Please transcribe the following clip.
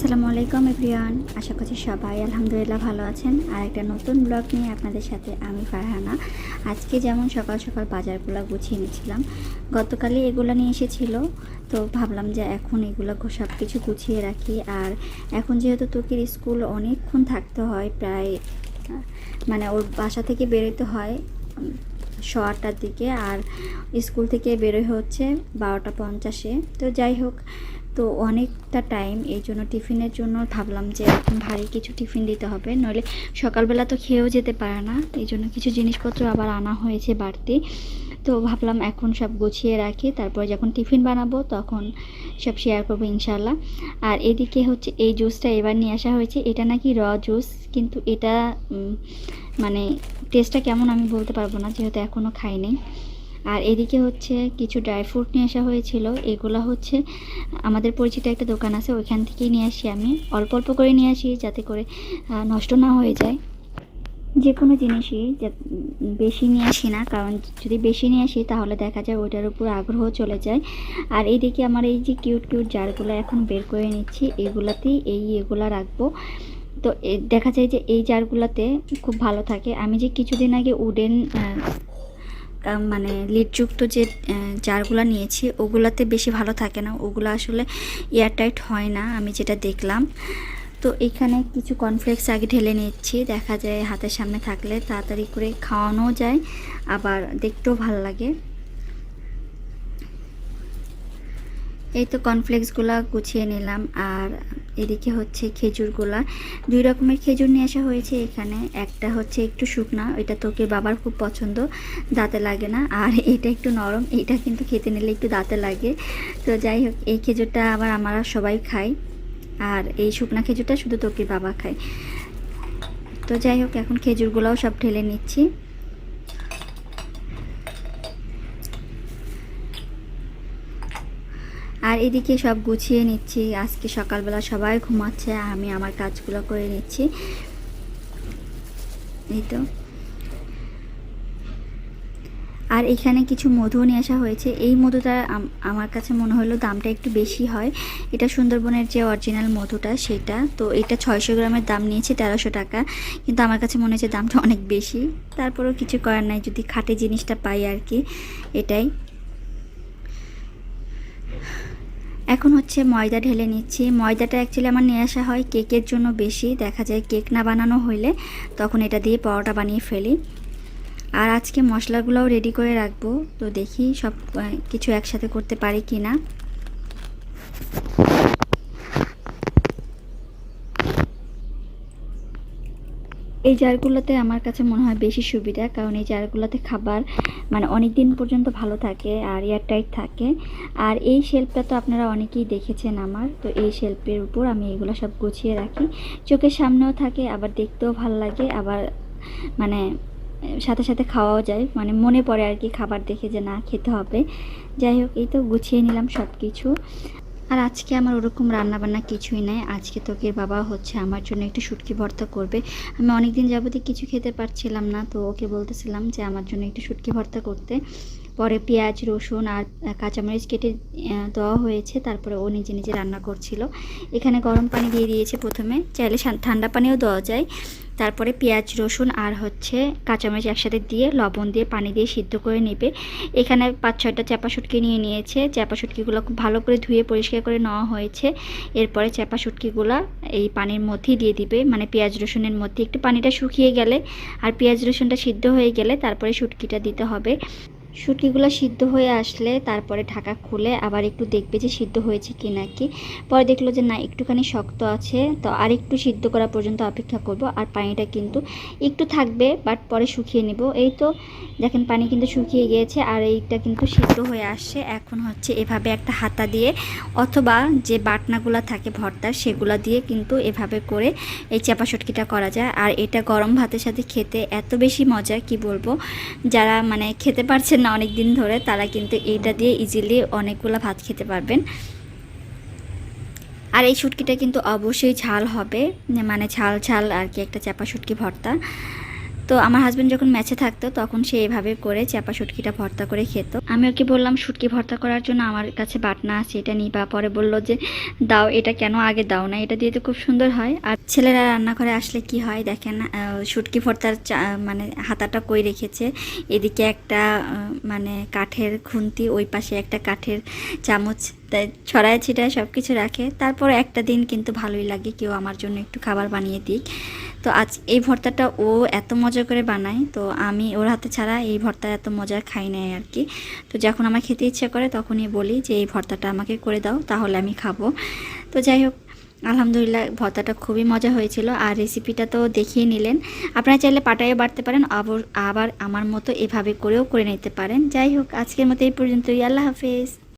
আসসালামু আলাইকুম এভরিওয়ান, আশা করছি সবাই আলহামদুলিল্লাহ ভালো আছেন। আর একটা নতুন ব্লগ নিয়ে আপনাদের সাথে আমি ফারহানা। আজকে যেমন সকাল সকাল বাজারগুলো গুছিয়ে নিয়েছিলাম, গতকালই এগুলো নিয়ে এসেছিল। তো ভাবলাম যে এখন এগুলো সব কিছু গুছিয়ে রাখি। আর এখন যেহেতু তোকির স্কুল অনেকক্ষণ থাকতে হয়, প্রায় মানে ওর বাসা থেকে বেরোতে হয় আটটার দিকে। আর স্কুল থেকে বেরোয় হচ্ছে বারোটা পঞ্চাশে। তো যাই হোক তো অনেকটা টাইম এই জন্য টিফিনের জন্য ভাবলাম যে এখন ভারী কিছু টিফিন দিতে হবে। নইলে সকালবেলা তো খেয়েও যেতে পারে না। এই জন্য কিছু জিনিসপত্র আবার আনা হয়েছে বাড়তি। তো ভাবলাম এখন সব গুছিয়ে রাখি। তারপর যখন টিফিন বানাবো তখন সব শেয়ার করব ইনশাল্লাহ আর এদিকে হচ্ছে এই জুসটা এবার নিয়ে আসা হয়েছে। এটা নাকি র জুস কিন্তু এটা মানে টেস্টটা কেমন আমি বলতে পারব না, যেহেতু এখনও খাইনি। আর এদিকে হচ্ছে কিছু ড্রাই ফ্রুট নিয়ে আসা হয়েছিল। এগুলো হচ্ছে আমাদের পরিচিত একটা দোকান আছে, ওইখান থেকেই নিয়ে আসি আমি। অল্প অল্প করে নিয়ে আসি যাতে করে নষ্ট না হয়ে যায়। যে কোনো জিনিসই বেশি নিয়ে আসি না, কারণ যদি বেশি নিয়ে আসি তাহলে দেখা যায় ওইটার উপর আগ্রহ চলে যায়। আর এইদিকে আমার এই যে কিউট কিউট জারগুলো এখন বের করে নিচ্ছি এইগুলাতেই এই এগুলা রাখব। তো দেখা যায় যে এই জারগুলাতে খুব ভালো থাকে। আমি যে কিছুদিন আগে উডেন মানে লিডযুক্ত যে জারগুলো নিয়েছি, ওগুলাতে বেশি ভালো থাকে না। ওগুলো আসলে এয়ারটাইট হয় না, আমি যেটা দেখলাম। তো এখানে কিছু কর্নফ্লেক্স আগে ঢেলে নিচ্ছি, দেখা যায় হাতের সামনে থাকলে তাড়াতাড়ি করে খাওয়ানো যায়, আবার দেখতেও ভালো লাগে। এই তো কর্নফ্লেক্সগুলো গুছিয়ে নিলাম আর এদিকে হচ্ছে খেজুরগুলা। দুই রকমের খেজুর নিয়ে আসা হয়েছে এখানে। একটা হচ্ছে একটু শুকনা এটা তোকে বাবার খুব পছন্দ, দাঁতে লাগে না। আর এটা একটু নরম, এটা কিন্তু খেতে নিলে একটু দাঁতে লাগে। তো যাই হোক, এই খেজুরটা আবার আমরা সবাই খাই। আর এই শুকনা খেজুরটা শুধু তোকে বাবা খায়। তো যাই হোক, এখন খেজুরগুলোও সব ঢেলে নিচ্ছি। আর এদিকে সব গুছিয়ে নিচ্ছি। আজকে সকালবেলা সবাই ঘুমাচ্ছে আমি আমার কাজগুলো করে নিচ্ছি। এই তো। আর এখানে কিছু মধু নিয়ে আসা হয়েছে। এই মধুটা আম- আমার কাছে মনে হলো দামটা একটু বেশি হয়। এটা সুন্দরবনের যে অরিজিনাল মধুটা, সেটা। তো এটা ছয়শো গ্রামের দাম নিয়েছে, তেরোশো টাকা। কিন্তু আমার কাছে মনে হচ্ছে দামটা অনেক বেশি। তারপরেও কিছু করার নাই, যদি খাটে জিনিসটা পাই আর কি, এটাই। এখন হচ্ছে ময়দা ঢেলে নিচ্ছি। ময়দাটা অ্যাকচুয়ালি আমার নিয়ে আসা হয় কেকের জন্য বেশি। দেখা যায় কেক না বানানো হইলে তখন এটা দিয়ে পরোটা বানিয়ে ফেলি। আর আজকে মশলাগুলোও রেডি করে রাখব। তো দেখি সব কিছু একসাথে করতে পারি কি না এই জারগুলোতে আমার কাছে মনে হয় বেশি সুবিধা, কারণ এই জারগুলোতে খাবার মানে অনেক দিন পর্যন্ত ভালো থাকে আর এয়ারটাইট থাকে। আর এই শেল্ফটা তো আপনারা অনেকেই দেখেছেন আমার, তো এই শেল্ফের উপর আমি এগুলো সব গুছিয়ে রাখি। চোখের সামনেও থাকে, আবার দেখতেও ভালো লাগে, আবার মানে সাথে সাথে খাওয়াও যায়। মানে মনে পড়ে আর কি খাবার দেখে যে না খেতে হবে। যাই হোক, এই তো গুছিয়ে নিলাম সব কিছু আর আজকে আমার ওরকম রান্নাবান্না কিছুই নাই। আজকে তোকে বাবা হচ্ছে আমার জন্য একটু শুটকি ভর্তা করবে। আমি অনেক দিন যাবতীয় কিছু খেতে পারছিলাম না, তো ওকে বলতেছিলাম যে আমার জন্য একটু শুটকি ভর্তা করতে। পরে পেঁয়াজ, রসুন আর কাঁচামরিচ কেটে দেওয়া হয়েছে। তারপরে ও নিজে নিজে রান্না করছিল। এখানে গরম পানি দিয়ে দিয়েছে প্রথমে। চাইলে ঠান্ডা পানিও দেওয়া যায়। তারপরে পেঁয়াজ, রসুন আর হচ্ছে কাঁচামরিচ একসাথে দিয়ে লবণ দিয়ে পানি দিয়ে সিদ্ধ করে নেবে। এখানে পাঁচ ছয়টা চাপা শুটকি নিয়ে নিয়েছে। চাপা শুটকিগুলো খুব ভালো করে ধুয়ে পরিষ্কার করে নেওয়া হয়েছে। এরপরে চাপা শুটকিগুলো এই পানির মধ্যেই দিয়ে দিবে। মানে পেঁয়াজ, রসুনের মধ্যে একটু পানিটা শুকিয়ে গেলে আর পেঁয়াজ, রসুনটা সিদ্ধ হয়ে গেলে তারপরে শুটকিটা দিতে হবে। শুটকিগুলো সিদ্ধ হয়ে আসলে তারপরে ঢাকা খুলে আবার একটু দেখবে যে সিদ্ধ হয়েছে কি না কি। পরে দেখল যে না, একটুখানি শক্ত আছে, তো আর একটু সিদ্ধ করা পর্যন্ত অপেক্ষা করব আর পানিটা কিন্তু একটু থাকবে, বাট পরে শুকিয়ে নেব। এই তো দেখেন পানি কিন্তু শুকিয়ে গিয়েছে আর এইটা কিন্তু সিদ্ধ হয়ে আসছে। এখন হচ্ছে এভাবে একটা হাতা দিয়ে অথবা যে বাটনাগুলো থাকে ভর্তার সেগুলো দিয়ে কিন্তু এভাবে করে এই চাপা শুটকিটা করা যায়। আর এটা গরম ভাতের সাথে খেতে এত বেশি মজা, কি বলব? যারা মানে খেতে পারছেন না অনেক দিন ধরে তারা কিন্তু এইটা দিয়ে ইজিলি অনেকগুলো ভাত খেতে পারবেন। আর এই শুটকিটা কিন্তু অবশ্যই ঝাল হবে মানে ঝাল ঝাল আর কি একটা চাপা শুটকি ভর্তা। তো আমার হাজব্যান্ড যখন ম্যাচে থাকতো, তখন সে এভাবে করে চাপা শুটকিটা ভর্তা করে খেত। আমি ওকে বললাম, শুটকি ভর্তা করার জন্য আমার কাছে বাটনা আছে, এটা নিবা পরে বলল যে, দাও, এটা কেন আগে দাও না, এটা দিয়ে তো খুব সুন্দর হয়। আর ছেলেরা রান্না করে আসলে কি হয় দেখেন শুটকি ভর্তার মানে হাতাটা কই রেখেছে? এদিকে একটা মানে কাঠের খুন্তি, ওই পাশে একটা কাঠের চামচ তাই ছড়ায় ছিটায় সব কিছু রাখে। তারপর একটা দিন কিন্তু ভালোই লাগে, কেউ আমার জন্য একটু খাবার বানিয়ে দিক। তো আজ এই ভর্তাটা ও এত মজা করে বানায়, তো আমি ওর হাতে ছাড়া এই ভর্তা এত মজা খাই নাই আর কি। তো যখন আমার খেতে ইচ্ছে করে তখনই বলি যে এই ভর্তাটা আমাকে করে দাও, তাহলে আমি খাব। তো যাই হোক, আলহামদুলিল্লাহ ভর্তাটা খুবই মজা হয়েছিল আর রেসিপিটা তো দেখিয়ে নিলেন। আপনারা চাইলে পাটায়ও বাড়তে পারেন, আবার আবার আমার মতো এভাবে করেও করে নিতে পারেন। যাই হোক, আজকের মতো এই পর্যন্তই, আল্লাহ হাফেজ।